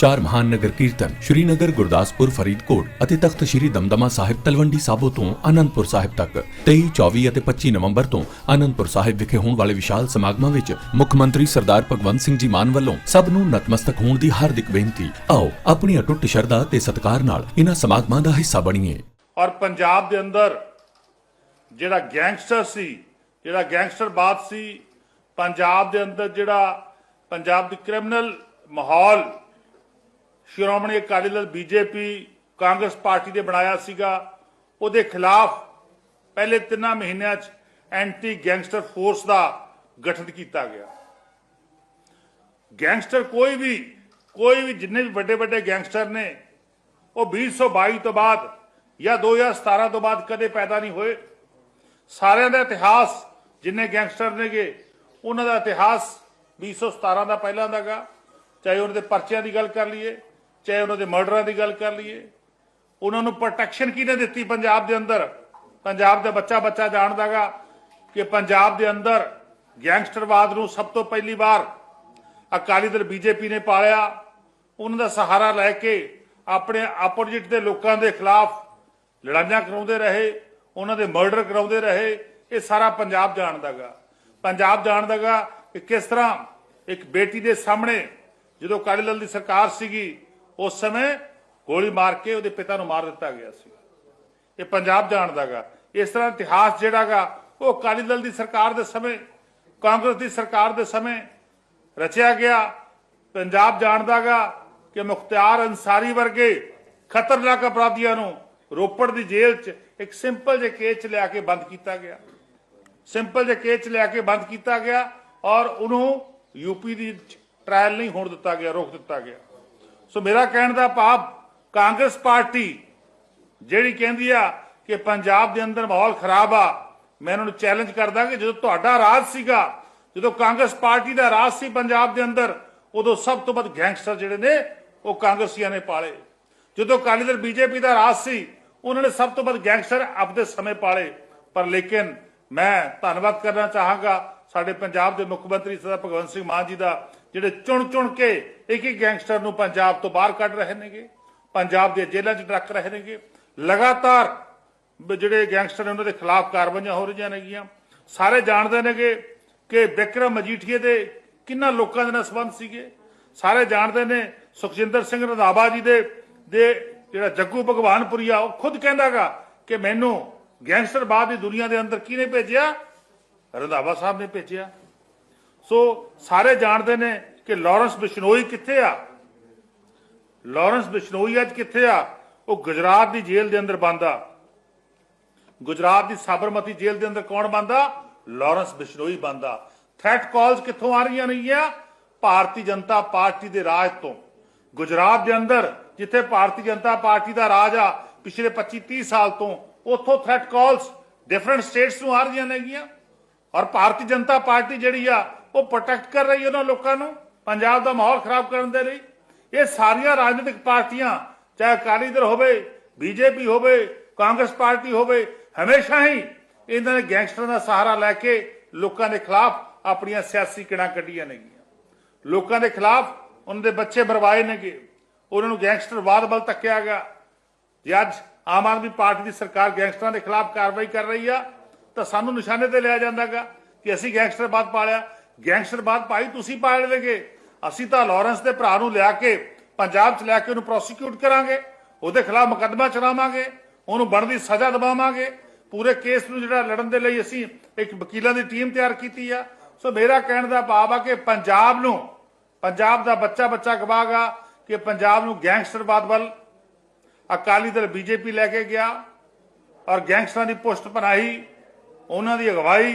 ਚਾਰ ਮਹਾਨ ਨਗਰ ਕੀਰਤਨ ਸ਼੍ਰੀਨਗਰ, ਗੁਰਦਾਸਪੁਰ, ਫਰੀਦਕੋਟ ਅਤੇ ਤਖਤ ਸ਼੍ਰੀ ਦਮਦਮਾ ਸਾਹਿਬ ਤਲਵੰਡੀ ਸਾਬੋ ਤੋਂ ਆਨੰਦਪੁਰ ਸਾਹਿਬ ਤੱਕ। 23 24 ਅਤੇ 25 ਨਵੰਬਰ ਤੋਂ ਆਨੰਦਪੁਰ ਸਾਹਿਬ ਵਿਖੇ ਹੋਣ ਵਾਲੇ ਵਿਸ਼ਾਲ ਸਮਾਗਮਾਂ ਵਿੱਚ ਮੁੱਖ ਮੰਤਰੀ ਸਰਦਾਰ ਭਗਵੰਤ ਸਿੰਘ ਜੀ ਮਾਨ ਵੱਲੋਂ ਸਭ ਨੂੰ ਨਤਮਸਤਕ ਹੋਣ ਦੀ ਹਾਰਦਿਕ ਬੇਨਤੀ। ਆਓ ਆਪਣੀ ਅਟੁੱਟ ਸ਼ਰਧਾ ਤੇ ਸਤਿਕਾਰ ਨਾਲ ਇਹਨਾਂ ਸਮਾਗਮਾਂ ਦਾ ਹਿੱਸਾ ਬਣੀਏ। ਔਰ ਪੰਜਾਬ ਦੇ ਅੰਦਰ ਜਿਹੜਾ ਗੈਂਗਸਟਰ ਸੀ, ਜਿਹੜਾ ਗੈਂਗਸਟਰ ਗੈਂਗਸਟਰਵਾਦ ਸੀ, ਪੰਜਾਬ ਦੇ ਅੰਦਰ ਜਿਹੜਾ ਪੰਜਾਬ ਦੀ ਕ੍ਰਿਮੀਨਲ ਮਾਹੌਲ ਸ਼੍ਰੋਮਣੀ ਅਕਾਲੀ ਦਲ ਬੀਜੇਪੀ ਕਾਂਗਰਸ ਪਾਰਟੀ ਨੇ ਬਣਾਇਆ ਸੀਗਾ। ਉਹਦੇ ਖਿਲਾਫ ਪਹਿਲੇ ਤਿੰਨਾਂ ਮਹੀਨਿਆਂ 'ਚ ਐਂਟੀ ਗੈਂਗਸਟਰ ਫੋਰਸ ਦਾ ਗਠਨ ਕੀਤਾ ਗਿਆ। ਗੈਂਗਸਟਰ ਕੋਈ ਵੀ ਕੋਈ ਵੀ ਜਿੰਨੇ ਵੀ ਵੱਡੇ ਵੱਡੇ ਗੈਂਗਸਟਰ ਨੇ, ਉਹ 2022 ਤੋਂ ਬਾਅਦ ਜਾਂ 2017 ਤੋਂ ਬਾਅਦ ਕਦੇ ਪੈਦਾ ਨਹੀਂ ਹੋਏ। ਸਾਰਿਆਂ ਦਾ ਇਤਿਹਾਸ ਜਿੰਨੇ ਗੈਂਗਸਟਰ ਨੇਗੇ, ਉਹਨਾਂ ਦਾ ਇਤਿਹਾਸ 2017 ਦਾ ਪਹਿਲਾਂ ਦਾਗਾ ਚਾਹੇ ਉਹਨਾਂ ਦੇ ਪਰਚਿਆਂ ਦੀ ਗੱਲ ਕਰ ਲਈਏ। ਚਾਹੇ ਉਹਨਾਂ ਦੇ ਮਰਡਰਾਂ ਦੀ ਗੱਲ ਕਰ ਲਈਏ। ਉਹਨਾਂ ਨੂੰ ਪ੍ਰੋਟੈਕਸ਼ਨ ਕਿਹਨੇ ਦਿੱਤੀ ਪੰਜਾਬ ਦੇ ਅੰਦਰ? ਪੰਜਾਬ ਦਾ ਬੱਚਾ ਬੱਚਾ ਜਾਣਦਾਗਾ ਕਿ ਪੰਜਾਬ ਦੇ ਅੰਦਰ ਗੈਂਗਸਟਰਵਾਦ ਨੂੰ ਸਭ ਤੋਂ ਪਹਿਲੀ ਵਾਰ ਅਕਾਲੀ ਦਲ ਬੀਜੇਪੀ ਨੇ ਪਾਲਿਆ। ਉਹਨਾਂ ਦਾ ਸਹਾਰਾ ਲੈ ਕੇ ਆਪਣੇ ਆਪੋਜੀਟ ਦੇ ਲੋਕਾਂ ਦੇ ਖਿਲਾਫ ਲੜਾਈਆਂ ਕਰਾਉਂਦੇ ਰਹੇ, ਉਹਨਾਂ ਦੇ ਮਰਡਰ ਕਰਾਉਂਦੇ ਰਹੇ। ਇਹ ਸਾਰਾ ਪੰਜਾਬ ਜਾਣਦਾਗਾ। ਪੰਜਾਬ ਜਾਣਦਾਗਾ ਕਿ ਕਿਸ ਤਰ੍ਹਾਂ ਇੱਕ ਬੇਟੀ ਦੇ ਸਾਹਮਣੇ ਜਦੋਂ ਅਕਾਲੀ ਦਲ ਦੀ ਸਰਕਾਰ ਸੀਗੀ ਉਸ ਸਮੇਂ ਗੋਲੀ ਮਾਰ ਕੇ ਉਹਦੇ ਪਿਤਾ ਨੂੰ ਮਾਰ ਦਿੱਤਾ ਗਿਆ ਸੀ। ਇਹ ਪੰਜਾਬ ਜਾਣਦਾਗਾ। ਇਸ ਤਰ੍ਹਾਂ ਇਤਿਹਾਸ ਜਿਹੜਾਗਾ ਉਹ ਅਕਾਲੀ ਦਲ ਦੀ ਸਰਕਾਰ ਦੇ ਸਮੇਂ, ਕਾਂਗਰਸ ਦੀ ਸਰਕਾਰ ਦੇ ਸਮੇਂ ਰਚਿਆ ਗਿਆ। ਪੰਜਾਬ ਜਾਣਦਾਗਾ ਕਿ ਮੁਖਤਿਆਰ ਅੰਸਾਰੀ ਵਰਗੇ ਖਤਰਨਾਕ ਅਪਰਾਧੀਆਂ ਨੂੰ ਰੋਪੜ ਦੀ ਜੇਲ੍ਹ 'ਚ ਇੱਕ ਸਿੰਪਲ ਜਿਹੇ ਕੇਸ 'ਚ ਲਿਆ ਕੇ ਬੰਦ ਕੀਤਾ ਗਿਆ। ਸਿੰਪਲ ਜਿਹੇ ਕੇਸ 'ਚ ਲਿਆ ਕੇ ਬੰਦ ਕੀਤਾ ਗਿਆ ਔਰ ਉਹਨੂੰ ਯੂਪੀ ਦੀ ਟ੍ਰਾਇਲ ਨਹੀਂ ਹੋਣ ਦਿੱਤਾ ਗਿਆ, ਰੋਕ ਦਿੱਤਾ ਗਿਆ। ਸੋ ਮੇਰਾ ਕਹਿਣ ਦਾ ਭਾਵ, ਕਾਂਗਰਸ ਪਾਰਟੀ ਜਿਹੜੀ ਕਹਿੰਦੀ ਆ ਕਿ ਪੰਜਾਬ ਦੇ ਅੰਦਰ ਮਾਹੌਲ ਖਰਾਬ ਆ, ਮੈਂ ਉਹਨਾਂ ਨੂੰ ਚੈਲੰਜ ਕਰਦਾ ਕਿ ਜਦੋਂ ਤੁਹਾਡਾ ਰਾਜ ਸੀਗਾ, ਜਦੋਂ ਕਾਂਗਰਸ ਪਾਰਟੀ ਦਾ ਰਾਜ ਸੀ ਪੰਜਾਬ ਦੇ ਅੰਦਰ, ਉਦੋਂ ਸਭ ਤੋਂ ਵੱਧ ਗੈਂਗਸਟਰ ਜਿਹੜੇ ਨੇ, ਉਹ ਕਾਂਗਰਸੀਆਂ ਨੇ ਪਾਲੇ। ਜਦੋਂ ਅਕਾਲੀ ਦਲ ਬੀਜੇਪੀ ਦਾ ਰਾਜ ਸੀ, ਉਹਨਾਂ ਨੇ ਸਭ ਤੋਂ ਵੱਧ ਗੈਂਗਸਟਰ ਆਪਦੇ ਸਮੇਂ ਪਾਲੇ। ਪਰ ਲੇਕਿਨ ਮੈਂ ਧੰਨਵਾਦ ਕਰਨਾ ਚਾਹਾਂਗਾ ਸਾਡੇ ਪੰਜਾਬ ਦੇ ਮੁੱਖ ਮੰਤਰੀ ਸਰਦਾਰ ਭਗਵੰਤ ਸਿੰਘ ਮਾਨ ਜੀ ਦਾ, ਜਿਹੜੇ ਚੁਣ ਚੁਣ ਕੇ ਇੱਕ ਇੱਕ ਗੈਂਗਸਟਰ ਨੂੰ ਪੰਜਾਬ ਤੋਂ ਬਾਹਰ ਕੱਢ ਰਹੇ ਨੇਗੇ, ਪੰਜਾਬ ਦੇ ਜੇਲ੍ਹਾਂ 'ਚ ਰੱਖ ਰਹੇ ਨੇਗੇ, ਲਗਾਤਾਰ ਜਿਹੜੇ ਗੈਂਗਸਟਰ ਨੇ ਉਹਨਾਂ ਦੇ ਖਿਲਾਫ ਕਾਰਵਾਈਆਂ ਹੋ ਰਹੀਆਂ ਨੇਗੀਆਂ। ਸਾਰੇ ਜਾਣਦੇ ਨੇਗੇ ਕਿ ਵਿਕਰਮ ਮਜੀਠੀਏ ਦੇ ਕਿੰਨਾ ਲੋਕਾਂ ਦੇ ਨਾਲ ਸੰਬੰਧ ਸੀਗੇ। ਸਾਰੇ ਜਾਣਦੇ ਨੇ ਸੁਖਜਿੰਦਰ ਸਿੰਘ ਰੰਧਾਵਾ ਜੀ ਦੇ ਦੇ ਜਿਹੜਾ ਜੱਗੂ ਭਗਵਾਨਪੁਰੀਆ, ਉਹ ਖੁਦ ਕਹਿੰਦਾਗਾ ਕਿ ਮੈਨੂੰ ਗੈਂਗਸਟਰਵਾਦ ਦੀ ਦੁਨੀਆ ਦੇ ਅੰਦਰ ਕਿਹਨੇ ਭੇਜਿਆ? ਰੰਧਾਵਾ ਸਾਹਿਬ ਨੇ ਭੇਜਿਆ। ਸੋ ਸਾਰੇ ਜਾਣਦੇ ਨੇ ਕਿ ਲਾਰੈਂਸ ਬਿਸ਼ਨੋਈ ਕਿੱਥੇ ਆ? ਲਾਰੈਂਸ ਬਿਸ਼ਨੋਈ ਅੱਜ ਕਿੱਥੇ ਆ? ਉਹ ਗੁਜਰਾਤ ਦੀ ਜੇਲ੍ਹ ਦੇ ਅੰਦਰ ਬੰਦਾ ਗੁਜਰਾਤ ਦੀ ਸਾਬਰਮਤੀ ਜੇਲ੍ਹ ਦੇ ਅੰਦਰ ਕੌਣ ਬੰਦਾ ਲਾਰੈਂਸ ਬਿਸ਼ਨੋਈ ਬੰਦਾ ਥ੍ਰੈਟ ਕਾਲਸ ਕਿੱਥੋਂ ਆ ਰਹੀਆਂ ਨੇਗੀਆਂ ਭਾਰਤੀ ਜਨਤਾ ਪਾਰਟੀ ਦੇ ਰਾਜ ਤੋਂ। ਗੁਜਰਾਤ ਦੇ ਅੰਦਰ, ਜਿੱਥੇ ਭਾਰਤੀ ਜਨਤਾ ਪਾਰਟੀ ਦਾ ਰਾਜ ਆ, ਪਿਛਲੇ 25 30 ਸਾਲ ਤੋਂ, ਉੱਥੋਂ ਥ੍ਰੈਟ ਕਾਲਸ ਡਿਫਰੈਂਟ ਸਟੇਟਸ ਨੂੰ ਆ ਰਹੀਆਂ ਨੇਗੀਆਂ ਔਰ ਭਾਰਤੀ ਜਨਤਾ ਪਾਰਟੀ ਜਿਹੜੀ ਆ, ਉਹ ਪ੍ਰੋਟੈਕਟ ਕਰ ਰਹੀ ਉਹਨਾਂ ਲੋਕਾਂ ਨੂੰ, ਪੰਜਾਬ ਦਾ ਮਾਹੌਲ ਖਰਾਬ ਕਰਨ ਦੇ ਲਈ। ਇਹ ਸਾਰੀਆਂ ਰਾਜਨੀਤਿਕ ਪਾਰਟੀਆਂ, ਚਾਹੇ ਅਕਾਲੀ ਦਲ ਹੋਵੇ, ਬੀਜੇਪੀ ਹੋਵੇ, ਕਾਂਗਰਸ ਪਾਰਟੀ ਹੋਵੇ, ਹਮੇਸ਼ਾ ਹੀ ਇਹਨਾਂ ਨੇ ਗੈਂਗਸਟਰਾਂ ਦਾ ਸਹਾਰਾ ਲੈ ਕੇ ਲੋਕਾਂ ਦੇ ਖਿਲਾਫ ਆਪਣੀਆਂ ਸਿਆਸੀ ਕਿੜਾਂ ਕੱਢੀਆਂ ਨੇਗੀਆਂ ਲੋਕਾਂ ਦੇ ਖਿਲਾਫ ਉਹਨਾਂ ਦੇ ਬੱਚੇ ਬਰਵਾਏ ਨੇਗੇ ਉਹਨਾਂ ਨੂੰ ਗੈਂਗਸਟਰਵਾਦ ਵੱਲ ਤੱਕਿਆ ਗਿਆ। ਜੇ ਅੱਜ ਆਮ ਆਦਮੀ ਪਾਰਟੀ ਦੀ ਸਰਕਾਰ ਗੈਂਗਸਟਰਾਂ ਦੇ ਖਿਲਾਫ ਕਾਰਵਾਈ ਕਰ ਰਹੀ ਆ ਤਾਂ ਸਾਨੂੰ ਨਿਸ਼ਾਨੇ ਤੇ ਲਿਆ ਜਾਂਦਾਗਾ ਕਿ ਅਸੀਂ ਗੈਂਗਸਟਰਵਾਦ ਪਾਲਿਆ। ਗੈਂਗਸਟਰਵਾਦ ਭਾਈ ਤੁਸੀਂ ਪਾਲ ਲੇਗੇ ਅਸੀਂ ਤਾਂ ਲਾਰੈਂਸ ਦੇ ਭਰਾ ਨੂੰ ਲਿਆ ਕੇ ਪੰਜਾਬ ਚ ਲੈ ਕੇ ਉਹਨੂੰ ਪ੍ਰੋਸੀਕਿਊਟ ਕਰਾਂਗੇ। ਉਹਦੇ ਖਿਲਾਫ ਮੁਕੱਦਮਾ ਚਲਾਵਾਂਗੇ। ਉਹਨੂੰ ਬਣਦੀ ਸਜ਼ਾ ਦਿਵਾਵਾਂਗੇ। ਪੂਰੇ ਕੇਸ ਨੂੰ ਜਿਹੜਾ ਲੜਨ ਦੇ ਲਈ ਅਸੀਂ ਇੱਕ ਵਕੀਲਾਂ ਦੀ ਟੀਮ ਤਿਆਰ ਕੀਤੀ ਆ। ਸੋ ਮੇਰਾ ਕਹਿਣ ਦਾ ਭਾਵ ਆ ਕਿ ਪੰਜਾਬ ਨੂੰ, ਪੰਜਾਬ ਦਾ ਬੱਚਾ ਬੱਚਾ ਗਵਾਗਾ ਕਿ ਪੰਜਾਬ ਨੂੰ ਗੈਂਗਸਟਰਵਾਦ ਵੱਲ ਅਕਾਲੀ ਦਲ, ਬੀਜੇਪੀ ਲੈ ਕੇ ਗਿਆ ਔਰ ਗੈਂਗਸਟਰਾਂ ਦੀ ਪੁਸ਼ਟ ਬਣਾਈ ਉਹਨਾਂ ਦੀ ਅਗਵਾਈ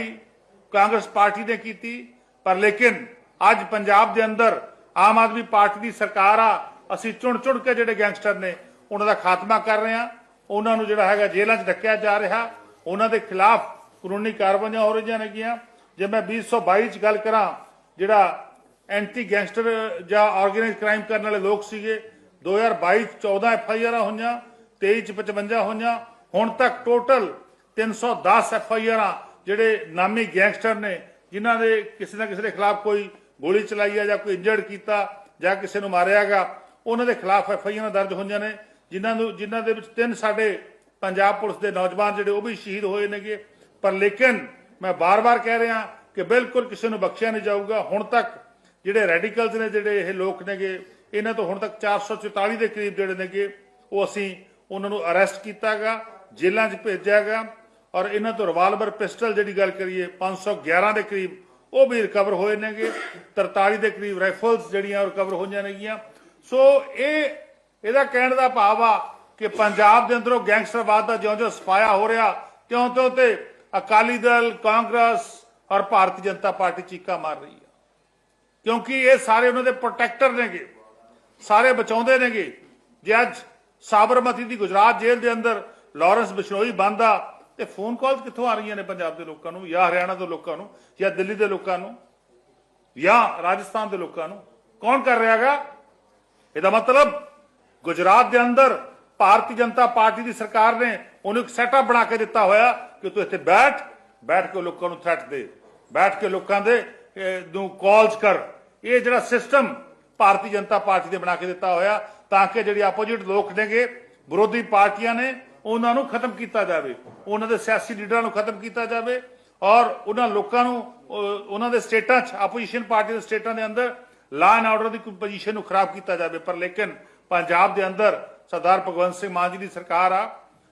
ਕਾਂਗਰਸ ਪਾਰਟੀ ਨੇ ਕੀਤੀ, ਪਰ ਲੇਕਿਨ ਅੱਜ ਪੰਜਾਬ ਦੇ ਅੰਦਰ ਆਮ ਆਦਮੀ ਪਾਰਟੀ ਦੀ ਸਰਕਾਰ ਆ, ਅਸੀਂ ਚੁਣ ਚੁਣ ਕੇ ਜਿਹੜੇ ਗੈਂਗਸਟਰ ਨੇ ਉਹਨਾਂ ਦਾ ਖਾਤਮਾ ਕਰ ਰਹੇ ਆ ਉਹਨਾਂ ਨੂੰ ਜਿਹੜਾ ਹੈਗਾ ਜੇਲ੍ਹਾਂ 'ਚ ਡੱਕਿਆ ਜਾ ਰਿਹਾ। ਉਹਨਾਂ ਦੇ ਖਿਲਾਫ ਕਾਨੂੰਨੀ ਕਾਰਵਾਈਆਂ ਹੋ ਰਹੀਆਂ ਨੇਗੀਆਂ। ਜੇ ਮੈਂ 2022 'ਚ ਗੱਲ ਕਰਾਂ, ਜਿਹੜਾ ਐਂਟੀ ਗੈਂਗਸਟਰ ਜਾਂ ਆਰਗੇਨਾਈਜ਼ ਕ੍ਰਾਈਮ ਕਰਨ ਵਾਲੇ ਲੋਕ ਸੀਗੇ 2022 'ਚ 14 ਐਫ ਆਈ ਆਰਾਂ ਹੋਈਆਂ 23 ਚ 55 ਹੋਈਆਂ। ਹੁਣ ਤੱਕ ਟੋਟਲ 310 ਐਫ ਆਈ ਆਰਾਂ ਜਿਹੜੇ ਨਾਮੀ ਗੈਂਗਸਟਰ ਨੇ, ਜਿਨ੍ਹਾਂ ਦੇ ਕਿਸੇ ਨਾ ਕਿਸੇ ਦੇ ਖਿਲਾਫ ਕੋਈ ਗੋਲੀ ਚਲਾਈ ਹੈ ਜਾਂ ਕੋਈ ਇੰਜਰਡ ਕੀਤਾ ਜਾਂ ਕਿਸੇ ਨੂੰ ਮਾਰਿਆਗਾ ਉਹਨਾਂ ਦੇ ਖਿਲਾਫ ਐਫ ਆਈ ਆਰਾਂ ਦਰਜ ਹੋਈਆਂ ਨੇ, ਜਿਨ੍ਹਾਂ ਨੂੰ, ਜਿਨ੍ਹਾਂ ਦੇ ਵਿੱਚ ਤਿੰਨ ਸਾਡੇ ਪੰਜਾਬ ਪੁਲਿਸ ਦੇ ਨੌਜਵਾਨ ਜਿਹੜੇ ਉਹ ਵੀ ਸ਼ਹੀਦ ਹੋਏ ਨੇਗੇ। ਪਰ ਲੇਕਿਨ ਮੈਂ ਬਾਰ-ਬਾਰ ਕਹਿ ਰਿਹਾ ਕਿ ਬਿਲਕੁਲ ਕਿਸੇ ਨੂੰ ਬਖਸ਼ਿਆ ਨਹੀਂ ਜਾਊਗਾ। ਹੁਣ ਤੱਕ ਜਿਹੜੇ ਰੈਡੀਕਲਸ ਨੇ, ਜਿਹੜੇ ਇਹ ਲੋਕ ਨੇਗੇ, ਇਹਨਾਂ ਤੋਂ ਹੁਣ ਤੱਕ 444 ਦੇ ਕਰੀਬ ਜਿਹੜੇ ਨੇਗੇ, ਉਹ ਅਸੀਂ ਉਹਨਾਂ ਨੂੰ ਅਰੈਸਟ ਕੀਤਾਗਾ ਜੇਲ੍ਹਾਂ 'ਚ ਭੇਜਿਆਗਾ ਔਰ ਇਹਨਾਂ ਤੋਂ ਰਿਵਾਲਵਰ ਪਿਸਟਲ ਜਿਹੜੀ ਗੱਲ ਕਰੀਏ 511 ਦੇ ਕਰੀਬ, ਉਹ ਵੀ ਰਿਕਵਰ ਹੋਏ ਨੇਗੇ। 43 ਦੇ ਕਰੀਬ ਰਾਈਫਲਸ ਜਿਹੜੀਆਂ ਰਿਕਵਰ ਹੋਈਆਂ ਨੇਗੀਆਂ। ਸੋ ਇਹ, ਇਹਦਾ ਕਹਿਣ ਦਾ ਭਾਵ ਆ ਕਿ ਪੰਜਾਬ ਦੇ ਅੰਦਰੋਂ ਗੈਂਗਸਟਰਵਾਦ ਦਾ ਜਿਉਂ-ਜਿਉਂ ਸਫਾਇਆ ਹੋ ਰਿਹਾ, ਤਿਉਂ-ਤਿਉਂ ਤੇ ਅਕਾਲੀ ਦਲ, ਕਾਂਗਰਸ ਔਰ ਭਾਰਤੀ ਜਨਤਾ ਪਾਰਟੀ ਚੀਕਾ ਮਾਰ ਰਹੀ ਹੈ ਕਿਉਂਕਿ ਇਹ ਸਾਰੇ ਉਹਨਾਂ ਦੇ ਪ੍ਰੋਟੈਕਟਰ ਨੇਗੇ, ਸਾਰੇ ਬਚਾਉਂਦੇ ਨੇਗੇ। ਜੇ ਅੱਜ ਸਾਬਰਮਤੀ ਦੀ ਗੁਜਰਾਤ ਜੇਲ੍ਹ ਦੇ ਅੰਦਰ ਲਾਰੈਂਸ ਬਿਸ਼ਨੋਈ ਬੰਦਾ ਤੇ ਫੋਨ ਕਾਲਸ ਕਿੱਥੋਂ ਆ ਰਹੀਆਂ ਨੇ ਪੰਜਾਬ ਦੇ ਲੋਕਾਂ ਨੂੰ? ਜਾਂ ਹਰਿਆਣਾ ਦੇ ਲੋਕਾਂ ਨੂੰ? ਜਾਂ ਦਿੱਲੀ ਦੇ ਲੋਕਾਂ ਨੂੰ? ਜਾਂ ਰਾਜਸਥਾਨ ਦੇ ਲੋਕਾਂ ਨੂੰ? ਕੌਣ ਕਰ ਰਿਹਾ ਰਿਹਾਗਾ ਇਹਦਾ ਮਤਲਬ ਗੁਜਰਾਤ ਦੇ ਅੰਦਰ ਭਾਰਤੀ ਜਨਤਾ ਪਾਰਟੀ ਦੀ ਸਰਕਾਰ ਨੇ ਉਹਨੂੰ ਇੱਕ ਸੈਟਅਪ ਬਣਾ ਕੇ ਦਿੱਤਾ ਹੋਇਆ ਕਿ ਤੂੰ ਇੱਥੇ ਬੈਠ ਬੈਠ ਕੇ ਲੋਕਾਂ ਨੂੰ ਥ੍ਰੈਟ ਦੇ, ਬੈਠ ਕੇ ਲੋਕਾਂ ਦੇ ਨੂੰ ਕਾਲਸ ਕਰ। ਇਹ ਜਿਹੜਾ ਸਿਸਟਮ ਭਾਰਤੀ ਜਨਤਾ ਪਾਰਟੀ ਨੇ ਬਣਾ ਕੇ ਦਿੱਤਾ ਹੋਇਆ ਤਾਂ ਕਿ ਜਿਹੜੇ ਆਪੋਜੀਟ ਲੋਕ ਨੇਗੇ, ਵਿਰੋਧੀ ਪਾਰਟੀਆਂ ਨੇ ਉਹਨਾਂ ਨੂੰ ਖਤਮ ਕੀਤਾ ਜਾਵੇ ਉਹਨਾਂ ਦੇ ਸਿਆਸੀ ਲੀਡਰਾਂ ਨੂੰ ਖਤਮ ਕੀਤਾ ਜਾਵੇ ਔਰ ਉਹਨਾਂ ਲੋਕਾਂ ਨੂੰ ਅਹ, ਉਹਨਾਂ ਦੇ ਸਟੇਟਾਂ 'ਚ ਆਪੋਜੀਸ਼ਨ ਪਾਰਟੀ ਦੇ ਸਟੇਟਾਂ ਦੇ ਅੰਦਰ law and order the position ਨੂੰ ਖਰਾਬ ਕੀਤਾ ਜਾਵੇ। ਪਰ ਲੇਕਿਨ ਪੰਜਾਬ ਦੇ ਅੰਦਰ ਸਰਦਾਰ ਭਗਵੰਤ ਸਿੰਘ ਮਾਨ ਜੀ ਦੀ ਸਰਕਾਰ ਆ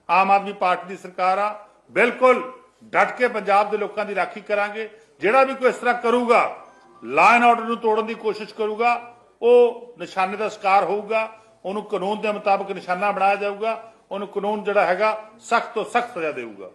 ਆਮ ਆਦਮੀ ਪਾਰਟੀ ਦੀ ਸਰਕਾਰ ਆ ਬਿਲਕੁਲ ਡਟ ਕੇ ਪੰਜਾਬ ਦੇ ਲੋਕਾਂ ਦੀ ਰਾਖੀ ਕਰਾਂਗੇ। ਜਿਹੜਾ ਵੀ ਕੋਈ ਇਸ ਤਰ੍ਹਾਂ ਕਰੂਗਾ ਲਾ ਐਂਡ ਆਰਡਰ ਨੂੰ ਤੋੜਨ ਦੀ ਕੋਸ਼ਿਸ਼ ਕਰੂਗਾ ਉਹ ਨਿਸ਼ਾਨੇ ਦਾ ਸ਼ਿਕਾਰ ਹੋਊਗਾ ਉਹਨੂੰ ਕਾਨੂੰਨ ਦੇ ਮੁਤਾਬਕ ਨਿਸ਼ਾਨਾ ਬਣਾਇਆ ਜਾਊਗਾ। ਉਹਨੂੰ ਕਾਨੂੰਨ ਜਿਹੜਾ ਹੈਗਾ ਸਖਤ ਤੋਂ ਸਖਤ ਸਜ਼ਾ ਦੇਊਗਾ।